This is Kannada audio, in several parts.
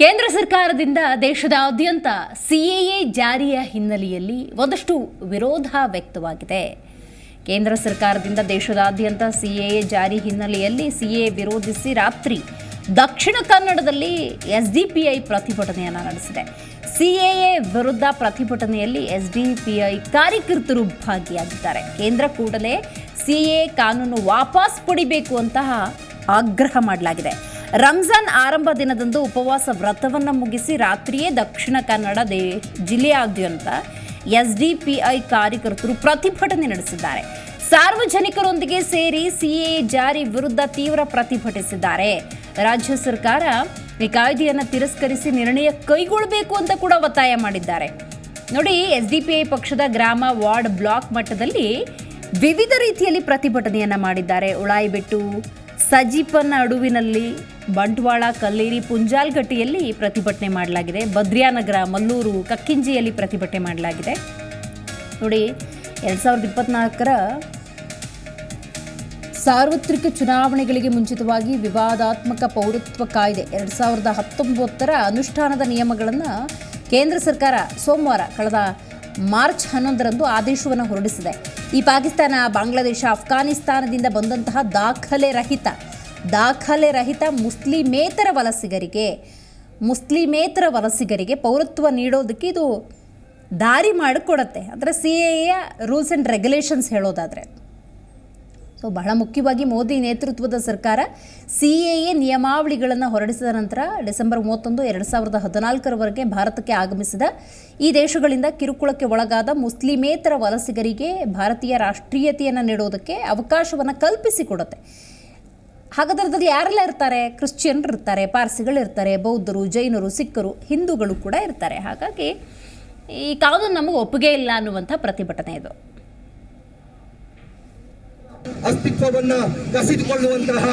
ಕೇಂದ್ರ ಸರ್ಕಾರದಿಂದ ದೇಶದಾದ್ಯಂತ ಸಿಎಎ ಜಾರಿಯ ಹಿನ್ನೆಲೆಯಲ್ಲಿ ಒಂದಷ್ಟು ವಿರೋಧ ವ್ಯಕ್ತವಾಗಿದೆ. ಕೇಂದ್ರ ಸರ್ಕಾರದಿಂದ ದೇಶದಾದ್ಯಂತ ಸಿಎಎ ಜಾರಿ ಹಿನ್ನೆಲೆಯಲ್ಲಿ ಸಿಎ ವಿರೋಧಿಸಿ ರಾತ್ರಿ ದಕ್ಷಿಣ ಕನ್ನಡದಲ್ಲಿ ಎಸ್ಡಿಪಿಐ ಪ್ರತಿಭಟನೆಯನ್ನು ನಡೆಸಿದೆ. ಸಿಎಎ ವಿರುದ್ಧ ಪ್ರತಿಭಟನೆಯಲ್ಲಿ ಎಸ್ಡಿಪಿಐ ಕಾರ್ಯಕರ್ತರು ಭಾಗಿಯಾಗಿದ್ದಾರೆ. ಕೇಂದ್ರ ಕೂಡಲೇ ಸಿಎ ಕಾನೂನು ವಾಪಸ್ ಪಡಿಬೇಕು ಅಂತಹ ಆಗ್ರಹ ಮಾಡಲಾಗಿದೆ. ರಂಜಾನ್ ಆರಂಭ ದಿನದಂದು ಉಪವಾಸ ವ್ರತವನ್ನು ಮುಗಿಸಿ ರಾತ್ರಿಯೇ ದಕ್ಷಿಣ ಕನ್ನಡ ದೇ ಜಿಲ್ಲೆಯಾದ್ಯಂತ ಎಸ್ ಡಿ ಪಿ ಐ ಕಾರ್ಯಕರ್ತರು ಪ್ರತಿಭಟನೆ ನಡೆಸಿದ್ದಾರೆ. ಸಾರ್ವಜನಿಕರೊಂದಿಗೆ ಸೇರಿ ಸಿಎ ಜಾರಿ ವಿರುದ್ಧ ತೀವ್ರ ಪ್ರತಿಭಟಿಸಿದ್ದಾರೆ. ರಾಜ್ಯ ಸರ್ಕಾರ ಈ ಕಾಯ್ದೆಯನ್ನು ತಿರಸ್ಕರಿಸಿ ನಿರ್ಣಯ ಕೈಗೊಳ್ಳಬೇಕು ಅಂತ ಕೂಡ ಒತ್ತಾಯ ಮಾಡಿದ್ದಾರೆ. ನೋಡಿ ಎಸ್ ಡಿ ಪಿ ಐ ಪಕ್ಷದ ಗ್ರಾಮ ವಾರ್ಡ್ ಬ್ಲಾಕ್ ಮಟ್ಟದಲ್ಲಿ ವಿವಿಧ ರೀತಿಯಲ್ಲಿ ಪ್ರತಿಭಟನೆಯನ್ನು ಮಾಡಿದ್ದಾರೆ. ಉಳಾಯಿಬೆಟ್ಟು, ಸಜೀಪನ ಅಡುವಿನಲ್ಲಿ ಬಂಟ್ವಾಳ, ಕಲ್ಲೇರಿ, ಪುಂಜಾಲ್ಗಟ್ಟಿಯಲ್ಲಿ ಪ್ರತಿಭಟನೆ ಮಾಡಲಾಗಿದೆ. ಬದ್ರಿಯಾನಗರ ಮಲ್ಲೂರು, ಕಕ್ಕಿಂಜಿಯಲ್ಲಿ ಪ್ರತಿಭಟನೆ ಮಾಡಲಾಗಿದೆ. ನೋಡಿ, ಎರಡು ಸಾವಿರದ ಇಪ್ಪತ್ನಾಲ್ಕರ ಸಾರ್ವತ್ರಿಕ ಚುನಾವಣೆಗಳಿಗೆ ಮುಂಚಿತವಾಗಿ ವಿವಾದಾತ್ಮಕ ಪೌರತ್ವ ಕಾಯ್ದೆ ಎರಡು ಸಾವಿರದ ಹತ್ತೊಂಬತ್ತರ ಅನುಷ್ಠಾನದ ನಿಯಮಗಳನ್ನು ಕೇಂದ್ರ ಸರ್ಕಾರ ಸೋಮವಾರ ಕಳೆದ ಮಾರ್ಚ್ ಹನ್ನೊಂದರಂದು ಆದೇಶವನ್ನು ಹೊರಡಿಸಿದೆ. ಈ ಪಾಕಿಸ್ತಾನ, ಬಾಂಗ್ಲಾದೇಶ ಅಫ್ಘಾನಿಸ್ತಾನದಿಂದ ಬಂದಂತಹ ದಾಖಲೆ ರಹಿತ ದಾಖಲೆ ರಹಿತ ಮುಸ್ಲಿಮೇತರ ವಲಸಿಗರಿಗೆ ಮುಸ್ಲಿಮೇತರ ವಲಸಿಗರಿಗೆ ಪೌರತ್ವ ನೀಡೋದಕ್ಕೆ ಇದು ದಾರಿ ಮಾಡಿಕೊಡತ್ತೆ. ಅಂದರೆ C A A rules and regulations ಹೇಳೋದಾದರೆ. ಸೊ, ಬಹಳ ಮುಖ್ಯವಾಗಿ ಮೋದಿ ನೇತೃತ್ವದ ಸರ್ಕಾರ ಸಿ ಎ ಎ ನಿಯಮಾವಳಿಗಳನ್ನು ಹೊರಡಿಸಿದ ನಂತರ ಡಿಸೆಂಬರ್ ಮೂವತ್ತೊಂದು ಎರಡು ಸಾವಿರದ ಹದಿನಾಲ್ಕರವರೆಗೆ ಭಾರತಕ್ಕೆ ಆಗಮಿಸಿದ ಈ ದೇಶಗಳಿಂದ ಕಿರುಕುಳಕ್ಕೆ ಒಳಗಾದ ಮುಸ್ಲಿಮೇತರ ವಲಸಿಗರಿಗೆ ಭಾರತೀಯ ರಾಷ್ಟ್ರೀಯತೆಯನ್ನು ನೀಡೋದಕ್ಕೆ ಅವಕಾಶವನ್ನು ಕಲ್ಪಿಸಿಕೊಡುತ್ತೆ. ಹಾಗಾದ್ರೆ ಅದ್ರಲ್ಲಿ ಯಾರೆಲ್ಲ ಇರ್ತಾರೆ? ಕ್ರಿಶ್ಚಿಯನ್ರು ಇರ್ತಾರೆ, ಪಾರ್ಸಿಗಳು ಇರ್ತಾರೆ, ಬೌದ್ಧರು, ಜೈನರು, ಸಿಖ್ಖರು, ಹಿಂದೂಗಳು ಕೂಡ ಇರ್ತಾರೆ. ಹಾಗಾಗಿ ಈ ಕಾನೂನು ನಮಗೆ ಒಪ್ಪಿಗೆ ಇಲ್ಲ ಅನ್ನುವಂಥ ಪ್ರತಿಭಟನೆ ಇದು. ಅಸ್ತಿತ್ವವನ್ನ ಕಸಿದುಕೊಳ್ಳುವಂತಹ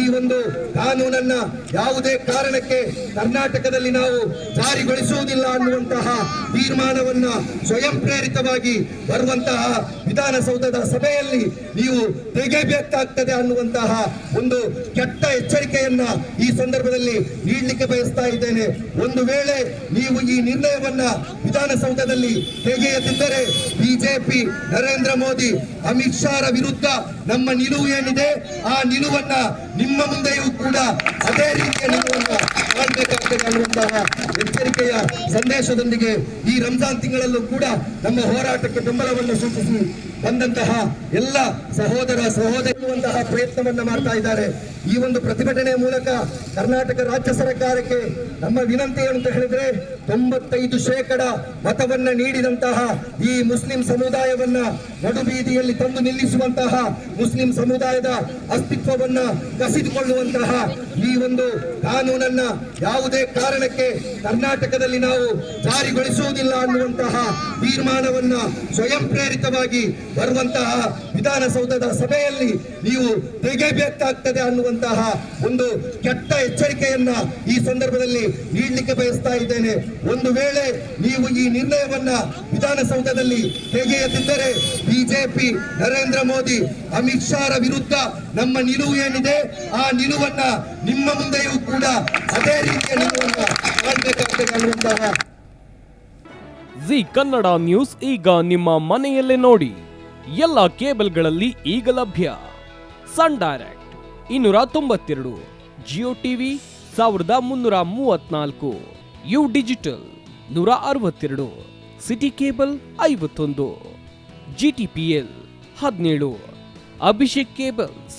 ಈ ಒಂದು ಕಾನೂನನ್ನ ಯಾವುದೇ ಕಾರಣಕ್ಕೆ ಕರ್ನಾಟಕದಲ್ಲಿ ನಾವು ಜಾರಿಗೊಳಿಸುವುದಿಲ್ಲ ಅನ್ನುವಂತಹ ತೀರ್ಮಾನವನ್ನ ಸ್ವಯಂ ಪ್ರೇರಿತವಾಗಿ ಬರುವಂತಹ ವಿಧಾನಸೌಧದ ಸಭೆಯಲ್ಲಿ ನೀವು ತೆಗೆಯಬೇಕಾಗ್ತದೆ ಅನ್ನುವಂತಹ ಒಂದು ಕೆಟ್ಟ ಎಚ್ಚರಿಕೆಯನ್ನ ಈ ಸಂದರ್ಭದಲ್ಲಿ ನೀಡಲಿಕ್ಕೆ ಬಯಸ್ತಾ ಇದ್ದೇನೆ. ಒಂದು ವೇಳೆ ನೀವು ಈ ನಿರ್ಣಯವನ್ನ ವಿಧಾನಸೌಧದಲ್ಲಿ ತೆಗೆಯದಿದ್ದರೆ ಬಿಜೆಪಿ ನರೇಂದ್ರ ಮೋದಿ ಅಮಿತ್ ಶಾರ ವಿರುದ್ಧ ನಮ್ಮ ನಿಲುವು ಏನಿದೆ? ಆ ನಿಲುವನ್ನ ನಿಮ್ಮ ಮುಂದೆಯೂ ಕೂಡ ಅದೇ ರೀತಿಯ ಎಚ್ಚರಿಕೆಯ ಸಂದೇಶದೊಂದಿಗೆ ಈ ರಂಜಾನ್ ತಿಂಗಳಲ್ಲೂ ಕೂಡ ನಮ್ಮ ಹೋರಾಟಕ್ಕೆ ಬೆಂಬಲವನ್ನು ಸೂಚಿಸಿ ಬಂದಂತಹ ಎಲ್ಲ ಸಹೋದರ ಸಹೋದರಿರುವಂತಹ ಪ್ರಯತ್ನವನ್ನ ಮಾಡ್ತಾ ಇದ್ದಾರೆ. ಈ ಒಂದು ಪ್ರತಿಭಟನೆ ಮೂಲಕ ಕರ್ನಾಟಕ ರಾಜ್ಯ ಸರ್ಕಾರಕ್ಕೆ ನಮ್ಮ ವಿನಂತಿ ಏನು ಅಂತ ಹೇಳಿದ್ರೆ ತೊಂಬತ್ತೈದು ಶೇಕಡ ಮತವನ್ನ ನೀಡಿದಂತಹ ಈ ಮುಸ್ಲಿಂ ಸಮುದಾಯವನ್ನ ನಡುಬೀದಿಯಲ್ಲಿ ತಂದು ನಿಲ್ಲಿಸುವಂತಹ ಮುಸ್ಲಿಂ ಸಮುದಾಯದ ಅಸ್ತಿತ್ವವನ್ನ ಕಸಿದುಕೊಳ್ಳುವಂತಹ ಈ ಒಂದು ಕಾನೂನನ್ನ ಯಾವುದೇ ಕಾರಣಕ್ಕೆ ಕರ್ನಾಟಕದಲ್ಲಿ ನಾವು ಜಾರಿಗೊಳಿಸುವುದಿಲ್ಲ ಅನ್ನುವಂತಹ ತೀರ್ಮಾನವನ್ನ ಸ್ವಯಂ ಪ್ರೇರಿತವಾಗಿ ಬರುವಂತಹ ವಿಧಾನಸೌಧದ ಸಭೆಯಲ್ಲಿ ನೀವು ತೆಗೆಯಬೇಕಾಗ್ತದೆ ಅನ್ನುವಂತಹ ಒಂದು ಕೆಟ್ಟ ಎಚ್ಚರಿಕೆಯನ್ನ ಈ ಸಂದರ್ಭದಲ್ಲಿ ನೀಡಲಿಕ್ಕೆ ಬಯಸ್ತಾ ಇದ್ದೇನೆ. ಒಂದು ವೇಳೆ ನೀವು ಈ ನಿರ್ಣಯವನ್ನ ವಿಧಾನಸೌಧದಲ್ಲಿ ತೆಗೆಯದಿದ್ದರೆ ಬಿಜೆಪಿ ನರೇಂದ್ರ ಮೋದಿ ಅಮಿತ್ ಶಾರ ವಿರುದ್ಧ ನಮ್ಮ ನಿಲುವು ಏನಿದೆ? ಆ ನಿಲುವನ್ನ ನಿಮ್ಮ ಮುಂದೆಯೂ ಕೂಡ ಅದೇ ರೀತಿಯ ನಿಲುವನ್ನ ಜಿ ಕನ್ನಡ ನ್ಯೂಸ್ ಈಗ ನಿಮ್ಮ ಮನೆಯಲ್ಲೇ ನೋಡಿ. ಎಲ್ಲ ಕೇಬಲ್ಗಳಲ್ಲಿ ಈಗ ಲಭ್ಯ. ಸನ್ ಡೈರೆಕ್ಟ್ ಇನ್ನೂರ ತೊಂಬತ್ತೆರಡು, ಜಿಯೋ ಟಿವಿ ಸಾವಿರದ ಮುನ್ನೂರ ಮೂವತ್ನಾಲ್ಕು, ಯು ಡಿಜಿಟಲ್ ನೂರ ಅರವತ್ತೆರಡು, ಸಿಟಿ ಕೇಬಲ್ ಐವತ್ತೊಂದು, ಜಿಟಿಪಿಎಲ್ ಹದಿನೇಳು, ಅಭಿಷೇಕ್ ಕೇಬಲ್ಸ್